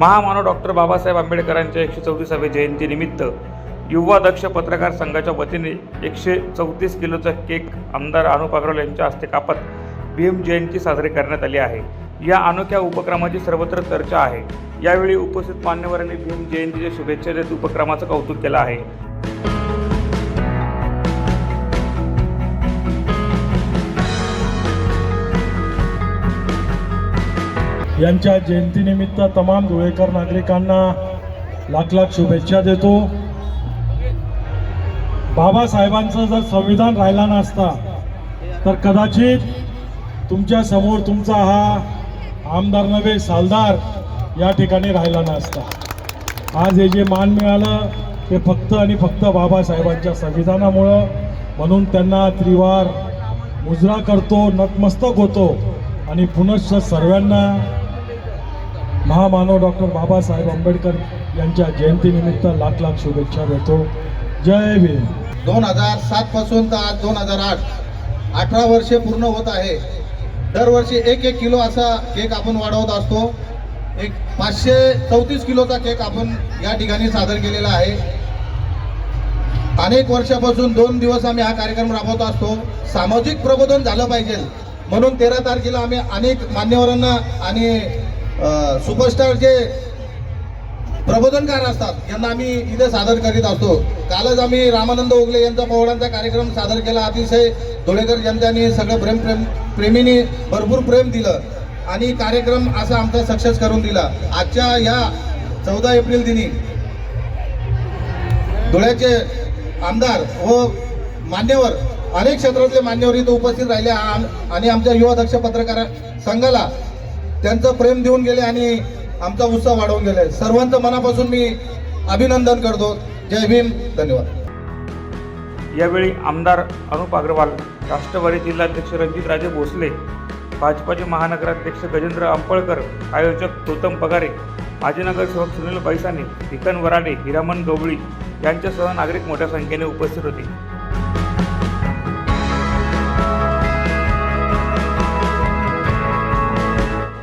महामानव डॉक्टर बाबासाहेब आंबेडकरांच्या एकशे चौतीसाव्या जयंतीनिमित्त युवा दक्ष पत्रकार संघाच्या वतीने एकशे चौतीस किलोचा केक आमदार अनुप अग्रवाल यांच्या हस्ते कापत भीम जयंती साजरी करण्यात आली आहे. या अनोख्या उपक्रमाची सर्वत्र चर्चा आहे. यावेळी उपस्थित मान्यवरांनी भीम जयंतीच्या शुभेच्छा देत उपक्रमाचं कौतुक केलं आहे. यांच्या जयंतीनिमित्त तमाम धुळेकर नागरिकांना लाख लाख शुभेच्छा देतो. बाबासाहेबांचं जर संविधान राहिला नसता तर कदाचित तुमच्यासमोर तुमचा हा आमदार नव्हे सालदार या ठिकाणी राहिला नसता. आज हे जे मान मिळालं ते फक्त आणि फक्त बाबासाहेबांच्या संविधानामुळं. म्हणून त्यांना त्रिवार मुजरा करतो नतमस्तक होतो आणि पुनश्च सर्वांना महामानव डॉक्टर बाबासाहेब आंबेडकर यांच्या जयंतीनिमित्त लाख लाख शुभेच्छा देतो. जय भीम. दोन हजार सात पासून तर आज दोन हजार आठ. अठरा वर्षे पूर्ण होत आहे. दरवर्षी एक एक किलो असा केक आपण वाढवत असतो. एक पाचशे चौतीस किलोचा केक आपण या ठिकाणी सादर केलेला आहे. अनेक वर्षापासून दोन दिवस आम्ही हा कार्यक्रम राबवत असतो. सामाजिक प्रबोधन झालं पाहिजे. म्हणून तेरा तारखेला आम्ही अनेक मान्यवरांना आणि सुपरस्टार जे प्रबोधनकार असतात यांना आम्ही इथे सादर करीत असतो. कालच आम्ही रामानंद ओगले यांचा पोहळांचा कार्यक्रम सादर केला. अतिशय धुळेकर जनतेने सगळं प्रेम प्रेम प्रेमीने भरपूर प्रेम दिलं आणि कार्यक्रम असा आमचा सक्सेस करून दिला. आजच्या या चौदा एप्रिल दिनी धुळ्याचे आमदार व मान्यवर अनेक क्षेत्रातले मान्यवर इथं उपस्थित राहिले. आम- आणि आमच्या युवा दक्ष पत्रकार संघाला त्यांचं प्रेम देऊन गेले आणि आमचा उत्साह वाढवून गेले. सर्वांचं मनापासून मी अभिनंदन करतो. जय भीम. धन्यवाद. यावेळी आमदार अनुप अग्रवाल राष्ट्रवादी जिल्हाध्यक्ष रणजितराजे भोसले भाजपाचे महानगराध्यक्ष गजेंद्र आंपळकर आयोजक गौतम पगारे माजी नगरसेवक सुनील बैसाने भिकन वराडे हिरामन गवळी यांच्यासह नागरिक मोठ्या संख्येने उपस्थित होते.